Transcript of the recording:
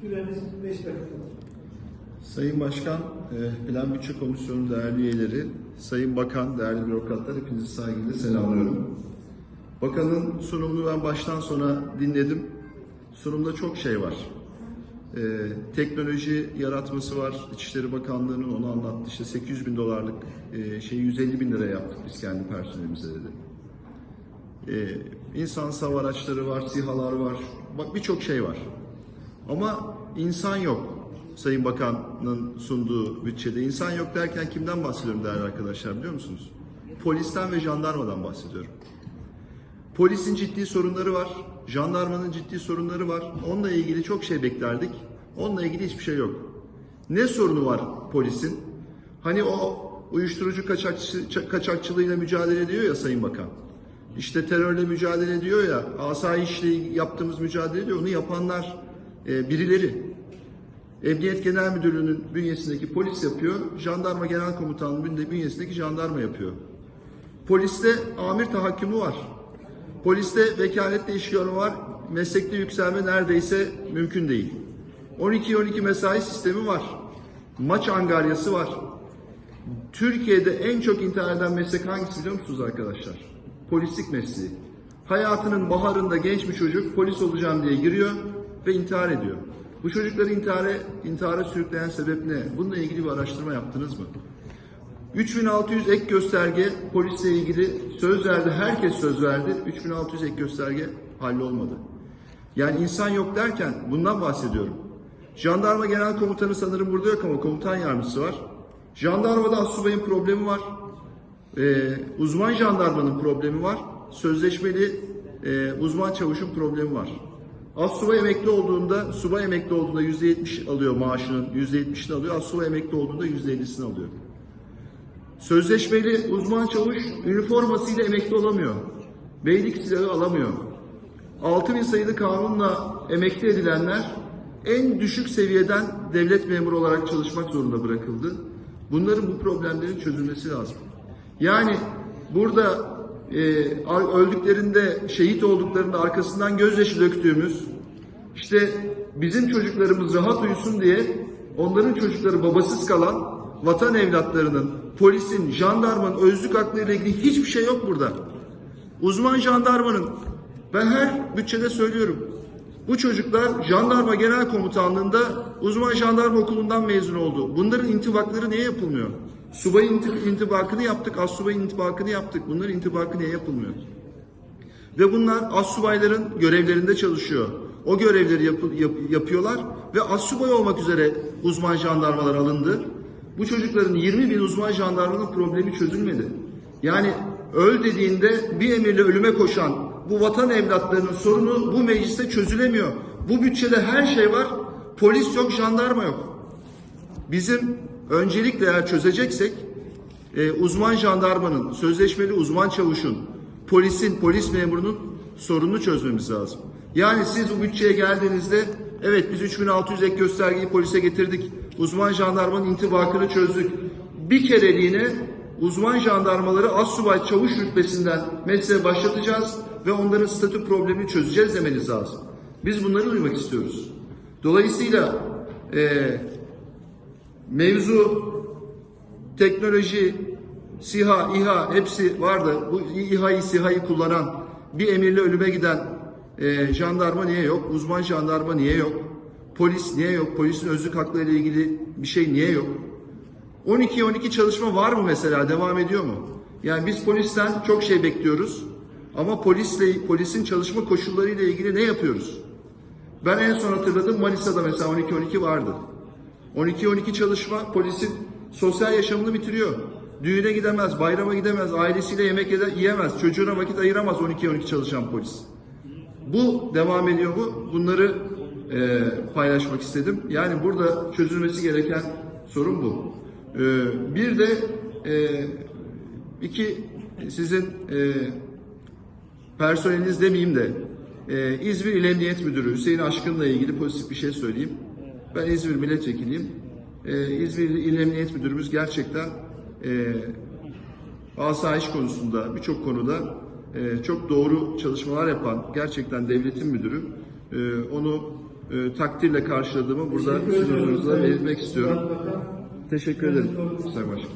Süreniz 5 dakika. Sayın Başkan, e, Plan Bütçe Komisyonu değerli üyeleri, Sayın Bakan, değerli bürokratlar hepinizi saygıyla selamlıyorum. Bakanın sunumunu ben baştan sona dinledim. Sunumda çok şey var. E, teknoloji yaratması var. İçişleri Bakanlığı'nın onu anlattı. İşte 800 bin dolarlık e, şeyi 150 bin liraya yaptık biz kendi personelimize dedi. E, insan hava araçları var, SİHA'lar var. Bak birçok şey var. Ama insan yok. Sayın Bakan'ın sunduğu bütçede insan yok derken kimden bahsediyorum değerli arkadaşlar biliyor musunuz? Polisten ve jandarmadan bahsediyorum. Polisin ciddi sorunları var, jandarmanın ciddi sorunları var. Onunla ilgili çok şey beklerdik. Onunla ilgili hiçbir şey yok. Ne sorunu var polisin? Hani o uyuşturucu kaçakçı, kaçakçılığıyla mücadele ediyor ya Sayın Bakan. İşte terörle mücadele ediyor ya, asayişle yaptığımız mücadele ediyor. Onu yapanlar birileri. Emniyet Genel Müdürlüğü'nün bünyesindeki polis yapıyor, Jandarma Genel Komutanlığı'nın bünyesindeki jandarma yapıyor. Poliste amir tahakkümü var. Poliste vekaletle iş var. Meslekte yükselme neredeyse mümkün değil. 12-12 mesai sistemi var. Maç angaryası var. Türkiye'de en çok intihar eden meslek hangisi biliyor musunuz arkadaşlar? Polislik mesleği. Hayatının baharında genç bir çocuk polis olacağım diye giriyor ve intihar ediyor. Bu çocukları intihara, intihara sürükleyen sebep ne? Bununla ilgili bir araştırma yaptınız mı? 3600 ek gösterge polisle ilgili söz verdi. Herkes söz verdi. 3600 ek gösterge hallolmadı. Yani insan yok derken bundan bahsediyorum. Jandarma Genel Komutanı sanırım burada yok ama komutan yardımcısı var. Jandarmada astsubayın problemi var. Ee, uzman jandarmanın problemi var. Sözleşmeli e, uzman çavuşun problemi var. Assubay emekli olduğunda, subay emekli olduğunda %70 alıyor maaşının %70'ini alıyor. Assubay emekli olduğunda %50'sini alıyor. Sözleşmeli uzman çavuş üniformasıyla emekli olamıyor. Beylik silahı alamıyor. 6000 sayılı kanunla emekli edilenler en düşük seviyeden devlet memuru olarak çalışmak zorunda bırakıldı. Bunların bu problemlerin çözülmesi lazım. Yani burada e, öldüklerinde, şehit olduklarında arkasından gözyaşı döktüğümüz, işte bizim çocuklarımız rahat uyusun diye onların çocukları babasız kalan vatan evlatlarının, polisin, jandarmanın özlük haklarıyla ilgili hiçbir şey yok burada. Uzman jandarmanın, ben her bütçede söylüyorum, bu çocuklar jandarma genel komutanlığında uzman jandarma okulundan mezun oldu. Bunların intibakları niye yapılmıyor? Subayın intibakını yaptık, az subayın intibakını yaptık. Bunların intibakı niye yapılmıyor? Ve bunlar az subayların görevlerinde çalışıyor. O görevleri yap, yap, yapıyorlar ve az subay olmak üzere uzman jandarmalar alındı. Bu çocukların 20 bin uzman jandarmanın problemi çözülmedi. Yani öl dediğinde bir emirle ölüme koşan bu vatan evlatlarının sorunu bu mecliste çözülemiyor. Bu bütçede her şey var. Polis yok, jandarma yok. Bizim öncelikle eğer çözeceksek e, uzman jandarmanın, sözleşmeli uzman çavuşun, polisin, polis memurunun sorununu çözmemiz lazım. Yani siz bu bütçeye geldiğinizde evet biz 3600 ek göstergeyi polise getirdik. Uzman jandarmanın intibakını çözdük. Bir kereliğine uzman jandarmaları assubay çavuş rütbesinden mesleğe başlatacağız ve onların statü problemini çözeceğiz demeniz lazım. Biz bunları duymak istiyoruz. Dolayısıyla e, mevzu teknoloji, SİHA, İHA hepsi vardı. Bu İHA'yı, SİHA'yı kullanan bir emirle ölüme giden e, jandarma niye yok? Uzman jandarma niye yok? Polis niye yok? Polisin özlük hakları ile ilgili bir şey niye yok? 12-12 çalışma var mı mesela? Devam ediyor mu? Yani biz polisten çok şey bekliyoruz. Ama polisle polisin çalışma koşulları ile ilgili ne yapıyoruz? Ben en son hatırladım Manisa'da mesela 12-12 vardı. 12-12 çalışma polisin sosyal yaşamını bitiriyor. Düğüne gidemez, bayrama gidemez, ailesiyle yemek yiyemez, çocuğuna vakit ayıramaz 12-12 çalışan polis. Bu devam ediyor mu? Bunları e, paylaşmak istedim. Yani burada çözülmesi gereken sorun bu. E, bir de e, iki sizin e, personeliniz demeyeyim de e, İzmir İl Emniyet Müdürü Hüseyin Aşkın'la ilgili pozitif bir şey söyleyeyim. Ben İzmir milletvekiliyim. Ee, İzmir İl Emniyet Müdürümüz gerçekten e, asayiş konusunda birçok konuda e, çok doğru çalışmalar yapan gerçekten devletin müdürü. E, onu e, takdirle karşıladığımı burada sizin huzurunuzda belirtmek istiyorum. Teşekkür ederim Sayın Başkan.